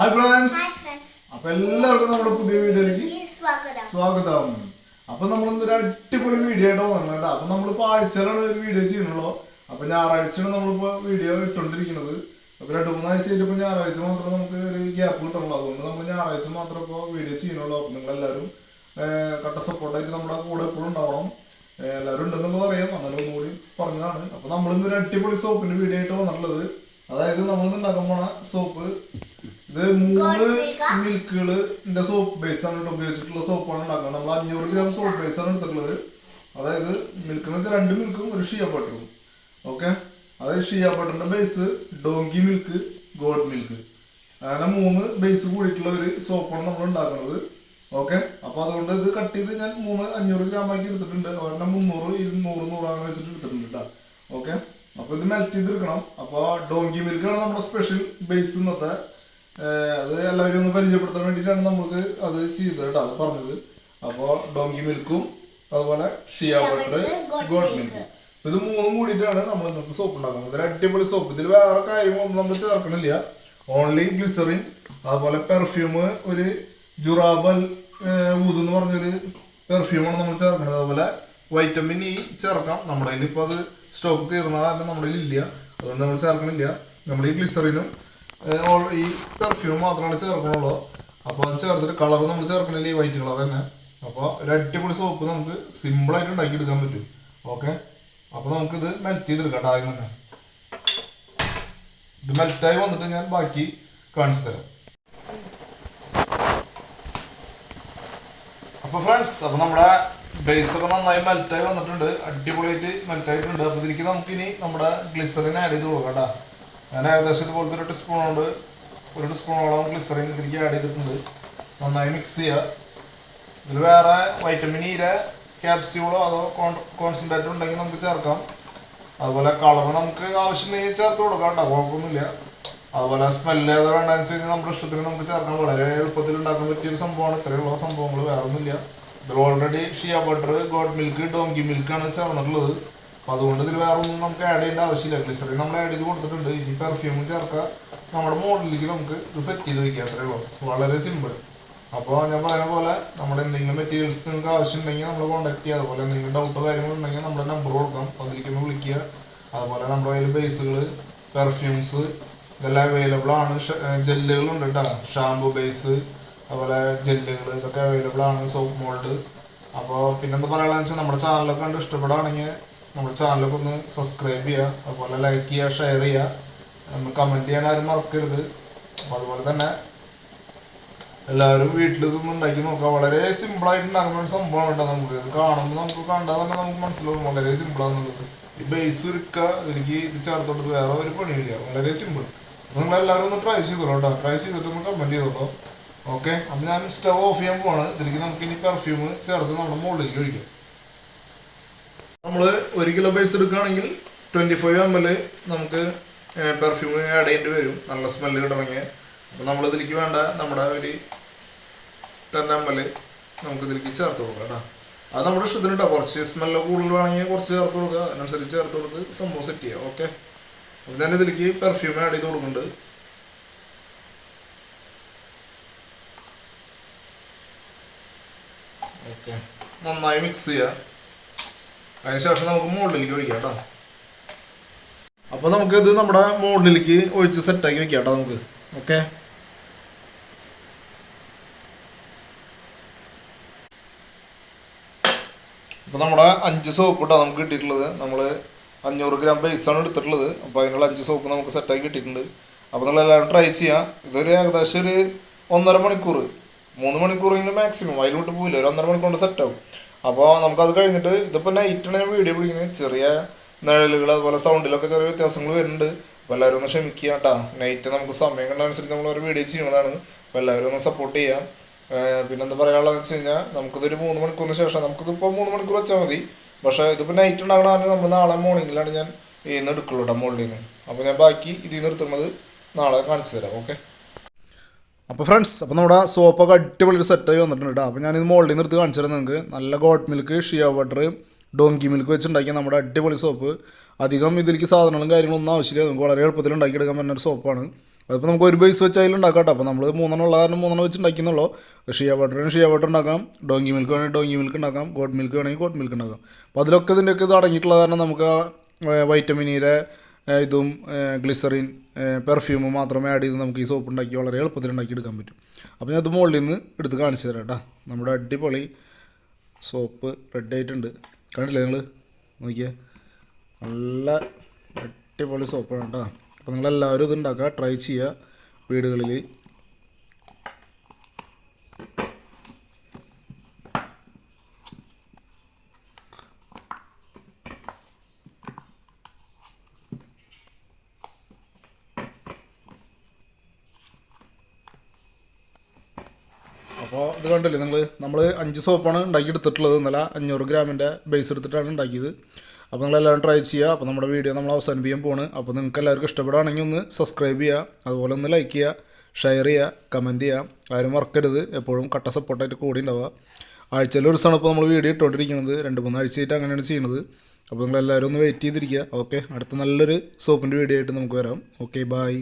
Hi friends അപ്പൊ എല്ലാവർക്കും നമ്മുടെ പുതിയ വീഡിയോയിലേക്ക് സ്വാഗതം. അപ്പൊ നമ്മൾ ഇന്നൊരു അടിപൊളി വീഡിയോ ആയിട്ട് വന്നിട്ടുണ്ട് കേട്ടോ. അപ്പൊ നമ്മളിപ്പോ ആഴ്ചയിലാണ് ഒരു വീഡിയോ ചെയ്യുന്നുള്ളൂ. അപ്പൊ ഞായറാഴ്ചയാണ് നമ്മളിപ്പോ വീഡിയോ ഇട്ടുകൊണ്ടിരിക്കുന്നത് അപ്പൊ രണ്ടു മൂന്നാഴ്ച ഇപ്പൊ ഞായറാഴ്ച മാത്രം നമുക്ക് ഒരു ഗ്യാപ്പ് കിട്ടുള്ളൂ അതുകൊണ്ട് നമ്മൾ ഞായറാഴ്ച മാത്രം ഇപ്പോ വീഡിയോ ചെയ്യുന്നുള്ളൂ. അപ്പൊ നിങ്ങൾ എല്ലാവരും കട്ട സപ്പോർട്ടായിട്ട് നമ്മുടെ കൂടെ എപ്പോഴും ഉണ്ടാവണം. എല്ലാവരും ഉണ്ടെന്നുള്ളത് അറിയാം. എന്നാലും ഒന്നുകൂടി പറഞ്ഞതാണ്. അപ്പൊ നമ്മൾ ഇന്നൊരു അടിപൊളി സോപ്പിന്റെ വീഡിയോ ആയിട്ട് വന്നിട്ടുള്ളത്. അതായത് നമ്മൾ ഉണ്ടാക്കാൻ പോണ സോപ്പ് ഇത് മൂന്ന് മിൽക്കുകൾ സോപ്പ് ബേസ് ആണ് ഉപയോഗിച്ചിട്ടുള്ള സോപ്പാണ് ഉണ്ടാക്കുന്നത്. നമ്മൾ അഞ്ഞൂറ് ഗ്രാം സോപ്പ് ബേസ് ആണ് എടുത്തിട്ടുള്ളത്. അതായത് മിൽക്ക് എന്ന് വെച്ചാൽ രണ്ട് മിൽക്കും ഒരു ഷിയ ബട്ടറും ഓക്കെ അതായത് shea ബട്ടറിന്റെ base donkey milk goat milk അങ്ങനെ മൂന്ന് ബേസ് കൂടിയിട്ടുള്ള ഒരു സോപ്പാണ് നമ്മൾ ഉണ്ടാക്കുന്നത്. ഓക്കെ അപ്പൊ അതുകൊണ്ട് ഇത് കട്ട് ചെയ്ത് ഞാൻ മൂന്ന് അഞ്ഞൂറ് ഗ്രാം ആക്കി എടുത്തിട്ടുണ്ട്. ഒരെണ്ണം മുന്നൂറ് ഇരുന്നൂറ് നൂറ് അങ്ങനെ വെച്ചിട്ട് എടുത്തിട്ടുണ്ട് കേട്ടോ ഓക്കെ അപ്പൊ ഇത് മെൽറ്റ് ചെയ്തെടുക്കണം. അപ്പൊ ഡോങ്കി മിൽക്കാണ് നമ്മുടെ സ്പെഷ്യൽ ബേസ് ഇന്നത്തെ അത് എല്ലാവരും ഒന്ന് പരിചയപ്പെടുത്താൻ വേണ്ടിയിട്ടാണ് നമുക്ക് അത് ചെയ്തത് കേട്ടോ അത് പറഞ്ഞത്. അപ്പോൾ ഡോങ്കി മിൽക്കും അതുപോലെ ഷിയ ബട്ടർ ഗോഡ് മിൽക്ക്. ഇത് മൂന്നും കൂടിയിട്ടാണ് നമ്മൾ ഇന്നത്തെ സോപ്പ് ഉണ്ടാക്കുന്നത്. ഇതൊരു അടിപൊളി സോപ്പ് ഇതിൽ വേറെ കാര്യങ്ങളൊന്നും നമ്മൾ ചേർക്കണില്ല. ഓൺലി ഗ്ലിസറിൻ അതുപോലെ പെർഫ്യൂം ഒരു ജുറാബൽ ഊത് എന്ന് പറഞ്ഞൊരു പെർഫ്യൂമാണ് നമ്മൾ ചേർക്കുന്നത് അതുപോലെ വൈറ്റമിൻ ഇ ചേർക്കാം. നമ്മുടെ കയ്യിൽ ഇപ്പോൾ അത് സ്റ്റോക്ക് തീർന്ന കാരണം നമ്മുടെ ഇല്ല അതുകൊണ്ട് നമ്മൾ ചേർക്കണില്ല. നമ്മൾ ഈ ഗ്ലിസറിനും ഈ പെർഫ്യൂം മാത്രമാണ് ചേർക്കണുള്ളൂ അപ്പോൾ അത് ചേർത്തിട്ട് കളർ നമ്മൾ ചേർക്കണില്ല ഈ വൈറ്റ് കളർ തന്നെ. അപ്പോൾ ഒരു അടിപൊളി സോപ്പ് നമുക്ക് സിമ്പിളായിട്ട് ഉണ്ടാക്കിയെടുക്കാൻ പറ്റും. ഓക്കെ അപ്പോൾ നമുക്കിത് മെൽറ്റ് ചെയ്തെടുക്കാം ആദ്യം തന്നെ. ഇത് മെൽറ്റായി വന്നിട്ട് ഞാൻ ബാക്കി കാണിച്ചു തരാം. അപ്പോൾ ഫ്രണ്ട്സ് അപ്പോൾ നമ്മുടെ ബേസ് ഒക്കെ നന്നായി മെൽറ്റായി വന്നിട്ടുണ്ട്. അടിപൊളിയായിട്ട് മെൽറ്റായിട്ടുണ്ട് അപ്പോൾ ഇതിലേക്ക് നമുക്കിനി നമ്മുടെ ഗ്ലിസറിൻ ആഡ് ചെയ്ത് കൊടുക്കാം കേട്ടോ ഞാൻ ഏകദേശം ഇതുപോലത്തെ ഒരു ടീസ്പൂൺ കൊണ്ട് ഒരു ടീസ്പൂണോളം ഗ്ലിസറിൻ ഇതിലേക്ക് ആഡ് ചെയ്തിട്ടുണ്ട്. നന്നായി മിക്സ് ചെയ്യുക. ഇതിൽ വേറെ വൈറ്റമിൻ ഇര ക്യാപ്സ്യൂളോ അതോ കോൺസെൻട്രേറ്റ് ഉണ്ടെങ്കിൽ നമുക്ക് ചേർക്കാം. അതുപോലെ കളർ നമുക്ക് ആവശ്യമുണ്ടെങ്കിൽ ചേർത്ത് കൊടുക്കാം കേട്ടോ കുഴപ്പമൊന്നുമില്ല. അതുപോലെ സ്മെല്ല് ഏതാ വേണ്ടെന്ന് വെച്ച് കഴിഞ്ഞാൽ നമ്മുടെ ഇഷ്ടത്തിന് നമുക്ക് ചേർക്കാം. വളരെ എളുപ്പത്തിൽ ഉണ്ടാക്കാൻ പറ്റിയ ഒരു സംഭവമാണ്. ഇത്രയുള്ള സംഭവങ്ങൾ വേറെ ഒന്നുമില്ല ഇതിൽ already shea butter goat milk donkey മിൽക്കാണ് ചേർന്നിട്ടുള്ളത്. അപ്പം അതുകൊണ്ട് ഇതിൽ വേറെ ഒന്നും നമുക്ക് ആഡ് ചെയ്യേണ്ട ആവശ്യമില്ല. ഗ്ലിസറിൻ നമ്മൾ ആഡ് ചെയ്ത് കൊടുത്തിട്ടുണ്ട്. ഇനി പെർഫ്യൂം ചേർക്കുക നമ്മുടെ മോഡലിലേക്ക് നമുക്ക് ഇത് സെറ്റ് ചെയ്ത് വെക്കാം. അത്രേ ഉള്ളൂ. വളരെ സിമ്പിൾ അപ്പോൾ ഞാൻ പറയുന്ന പോലെ നമ്മുടെ എന്തെങ്കിലും മെറ്റീരിയൽസ് നിങ്ങൾക്ക് ആവശ്യമുണ്ടെങ്കിൽ നമ്മൾ കോൺടാക്ട് ചെയ്യുക അതുപോലെ എന്തെങ്കിലും ഡൗട്ട് കാര്യങ്ങളുണ്ടെങ്കിൽ നമ്മുടെ നമ്പർ കൊടുക്കാം. അപ്പോൾ അതിലേക്ക് വിളിക്കുക. അതുപോലെ നമ്മുടെ കയ്യിൽ ബേസുകൾ പെർഫ്യൂംസ് ഇതെല്ലാം അവൈലബിൾ ആണ്. ജെല്ലുകളുണ്ട് കേട്ടോ. ഷാമ്പു ബേസ് അതുപോലെ ജെല്ലുകൾ ഇതൊക്കെ അവൈലബിൾ ആണ്. സോപ്പ് മോൾഡ് അപ്പോൾ പിന്നെന്താ പറയുകയെന്ന് വെച്ചാൽ നമ്മുടെ ചാനലൊക്കെ കണ്ട് ഇഷ്ടപ്പെടുകയാണെങ്കിൽ നമ്മുടെ ചാനലൊക്കെ ഒന്ന് സബ്സ്ക്രൈബ് ചെയ്യുക അതുപോലെ ലൈക്ക് ചെയ്യുക ഷെയർ ചെയ്യുക. ഒന്ന് കമന്റ് ചെയ്യാൻ ആരും മറക്കരുത്. അപ്പോൾ അതുപോലെ തന്നെ എല്ലാവരും വീട്ടിൽ ഇതൊന്നും ഉണ്ടാക്കി നോക്കുക. വളരെ സിമ്പിളായിട്ട് ഉണ്ടാക്കുന്ന ഒരു സംഭവമാണ് കേട്ടോ നമുക്ക്. ഇത് കാണുമ്പോൾ നമുക്ക് കണ്ടാൽ തന്നെ നമുക്ക് മനസ്സിലാവും. വളരെ സിമ്പിളാണെന്നുള്ളത് ഈ ബേസ് ഉരുക്കുക എനിക്ക് ഇത് ചേർത്തോട്ട് വേറെ ഒരു പണിയില്ല. വളരെ സിമ്പിൾ നിങ്ങൾ എല്ലാവരും ഒന്ന് ട്രൈ ചെയ്തോളൂ കേട്ടോ. ട്രൈ ചെയ്തിട്ട് ഒന്ന് കമന്റ് ചെയ്തോളൂ. ഓക്കെ അപ്പം ഞാൻ സ്റ്റവ് ഓഫ് ചെയ്യാൻ പോവാണ്. ഇതിലേക്ക് നമുക്ക് ഇനി പെർഫ്യൂം ചേർത്ത് നമ്മുടെ മുകളിലേക്ക് ഒഴിക്കാം. നമ്മൾ ഒരു കിലോ ബേസ് എടുക്കുകയാണെങ്കിൽ ട്വന്റി ഫൈവ് എം എൽ നമുക്ക് പെർഫ്യൂം ആഡ് ചെയ്യേണ്ടി വരും. നല്ല സ്മെല്ല് കിട്ടണമെങ്കിൽ. അപ്പോൾ നമ്മൾ ഇതിലേക്ക് വേണ്ട നമ്മുടെ ഒരു ടെൻ എം എൽ നമുക്ക് ഇതിലേക്ക് ചേർത്ത് കൊടുക്കാം കേട്ടോ. അത് നമ്മുടെ ഇഷ്ടത്തിന് കേട്ടോ കുറച്ച് സ്മെല്ല് കൂടുതൽ വേണമെങ്കിൽ കുറച്ച് ചേർത്ത് കൊടുക്കുക അതിനനുസരിച്ച് ചേർത്ത് കൊടുത്ത് സംഭവം സെറ്റ് ചെയ്യുക ഓക്കെ അപ്പോൾ ഞാൻ ഇതിലേക്ക് പെർഫ്യൂം ആഡ് ചെയ്ത് കൊടുക്കുന്നുണ്ട്. ഓക്കെ നന്നായി മിക്സ് ചെയ്യുക അതിനുശേഷം നമുക്ക് മുകളിലേക്ക് ഒഴിക്കാം കേട്ടോ. അപ്പോൾ നമുക്ക് ഇത് നമ്മുടെ മുകളിലേക്ക് ഒഴിച്ച് സെറ്റാക്കി വെക്കാം കേട്ടോ നമുക്ക്. ഓക്കെ അപ്പോൾ നമ്മുടെ അഞ്ച് സോപ്പ് കേട്ടോ നമുക്ക് കിട്ടിയിട്ടുള്ളത് നമ്മൾ അഞ്ഞൂറ് ഗ്രാം ബേസാണ് എടുത്തിട്ടുള്ളത്. അപ്പോൾ അതിനുള്ള അഞ്ച് സോപ്പ് നമുക്ക് സെറ്റാക്കി കിട്ടിയിട്ടുണ്ട്. അപ്പോൾ നമ്മൾ എല്ലാവരും ട്രൈ ചെയ്യാം. ഇതൊരു ഏകദേശം ഒരു ഒന്നര മണിക്കൂർ മൂന്ന് മണിക്കൂറെങ്കിലും മാക്സിമം അതിലോട്ട് പോകില്ല ഒരു ഒന്നര മണിക്കൂർ കൊണ്ട് സെറ്റാവും അപ്പോൾ നമുക്കത് കഴിഞ്ഞിട്ട് ഇതിപ്പോൾ നൈറ്റാണ് ഞാൻ വീഡിയോ പിടിക്കുന്നത്. ചെറിയ നിഴലുകൾ അതുപോലെ സൗണ്ടിലൊക്കെ ചെറിയ വ്യത്യാസങ്ങൾ വരുന്നുണ്ട്. അപ്പോൾ എല്ലാവരും ഒന്ന് ക്ഷമിക്കുക കേട്ടോ. നൈറ്റ് നമുക്ക് സമയം കണ്ടനുസരിച്ച് നമ്മൾ ഒരു വീഡിയോ ചെയ്യുന്നതാണ്. അപ്പോൾ എല്ലാവരും ഒന്ന് സപ്പോർട്ട് ചെയ്യാം. പിന്നെന്താ പറയാനുള്ളതെന്ന് വെച്ച് കഴിഞ്ഞാൽ നമുക്കിതൊരു മൂന്ന് മണിക്കൂറിന് ശേഷം നമുക്കിതിപ്പോൾ മൂന്ന് മണിക്കൂർ വെച്ചാൽ മതി. പക്ഷേ ഇതിപ്പോൾ നൈറ്റ് ഉണ്ടാകണ നമ്മൾ നാളെ മോർണിംഗിലാണ് ഞാൻ ഇന്ന് എടുക്കുള്ളൂ കേട്ടോ മുകളിൽ നിന്ന്. അപ്പോൾ ഞാൻ ബാക്കി ഇതിൽ നിന്ന് നാളെ കാണിച്ചു തരാം ഓക്കെ അപ്പോൾ ഫ്രണ്ട്സ് അപ്പോൾ നമ്മുടെ സോപ്പൊക്കെ അടിപൊളി ഒരു സെറ്റായി വന്നിട്ടുണ്ട് കേട്ടോ അപ്പോൾ ഞാനിത് മോൾഡിൽ നിന്ന് എടുത്ത് കാണിച്ചു തരാം നിങ്ങൾക്ക്. നല്ല goat milk shea butter donkey milk വെച്ചുണ്ടാക്കിയ നമ്മുടെ അടിപൊളി സോപ്പ് അധികം ഇതിലേക്ക് സാധനങ്ങളും കാര്യങ്ങളും ഒന്നും ആവശ്യമില്ല. നമുക്ക് വളരെ എളുപ്പത്തിൽ ഉണ്ടാക്കിയെടുക്കാൻ പറ്റുന്ന ഒരു സോപ്പാണ് അതിപ്പോൾ നമുക്ക് ഒരു ബേസ് വെച്ച് അതിൽ ഉണ്ടാക്കാം കേട്ടോ അപ്പോൾ നമ്മൾ മൂന്നെണ്ണം ഉള്ള കാരണം മൂന്നെണ്ണം വെച്ച് ഉണ്ടാക്കുന്നുള്ളൂ ഷിയ ബട്ടറിന് ഷിയ വാട്ടർ ഉണ്ടാക്കാം. ഡോങ്കി മിൽക്ക് വേണമെങ്കിൽ ഡോങ്കി മിൽക്ക് ഉണ്ടാക്കാം. ഗോട്ട് മിൽക്ക് വേണമെങ്കിൽ ഗോട്ട് മിൽക്ക് ഉണ്ടാക്കാം. അപ്പോൾ അതിലൊക്കെ ഇതിന്റെയൊക്കെ ഇത് അടങ്ങിയിട്ടുള്ള കാരണം നമുക്ക് വൈറ്റമിനിയുടെ ഇതും ഗ്ലിസറിൻ പെർഫ്യൂമും മാത്രമേ ആഡ് ചെയ്ത് നമുക്ക് ഈ സോപ്പ് ഉണ്ടാക്കി വളരെ എളുപ്പത്തിൽ ഉണ്ടാക്കി എടുക്കാൻ പറ്റും. അപ്പോൾ ഞാൻ അത് മുകളിൽ നിന്ന് എടുത്ത് കാണിച്ചു തരാം കേട്ടോ നമ്മുടെ അടിപൊളി സോപ്പ് റെഡി ആയിട്ടുണ്ട് കണ്ടില്ലേ നിങ്ങൾ നോക്കിയേ. നല്ല അടിപൊളി സോപ്പാണ് കേട്ടോ അപ്പോൾ നിങ്ങളെല്ലാവരും ഇത് ഉണ്ടാക്കുക ട്രൈ ചെയ്യുക വീടുകളിൽ അപ്പോൾ ഇത് കണ്ടില്ലേ നിങ്ങൾ നമ്മൾ അഞ്ച് സോപ്പാണ് ഉണ്ടാക്കി എടുത്തിട്ടുള്ളത്. ഇന്നലെ അഞ്ഞൂറ് ഗ്രാമിന്റെ ബേസ് എടുത്തിട്ടാണ് ഉണ്ടാക്കിയത്. അപ്പോൾ നിങ്ങളെല്ലാവരും ട്രൈ ചെയ്യുക. അപ്പോൾ നമ്മുടെ വീഡിയോ നമ്മൾ അവസാനിപ്പിക്കാൻ പോണ് അപ്പോൾ നിങ്ങൾക്ക് എല്ലാവർക്കും ഇഷ്ടപ്പെടുകയാണെങ്കിൽ ഒന്ന് സബ്സ്ക്രൈബ് ചെയ്യുക. അതുപോലെ ഒന്ന് ലൈക്ക് ചെയ്യുക ഷെയർ ചെയ്യുക കമന്റ് ചെയ്യുക. ആരും മറക്കരുത്. എപ്പോഴും കട്ട സപ്പോർട്ടായിട്ട് കൂടി ഉണ്ടാവുക. ആഴ്ചയിൽ ഒരു ദിവസമാണ് ഇപ്പോൾ നമ്മൾ വീഡിയോ ഇട്ടുകൊണ്ടിരിക്കുന്നത്. രണ്ട് മൂന്ന് ആഴ്ചയായിട്ട് അങ്ങനെയാണ് ചെയ്യുന്നത്. അപ്പോൾ നിങ്ങളെല്ലാവരും ഒന്ന് വെയിറ്റ് ചെയ്തിരിക്കുക. ഓക്കെ അടുത്ത നല്ലൊരു സോപ്പിന്റെ വീഡിയോ ആയിട്ട് നമുക്ക് വരാം. Okay bye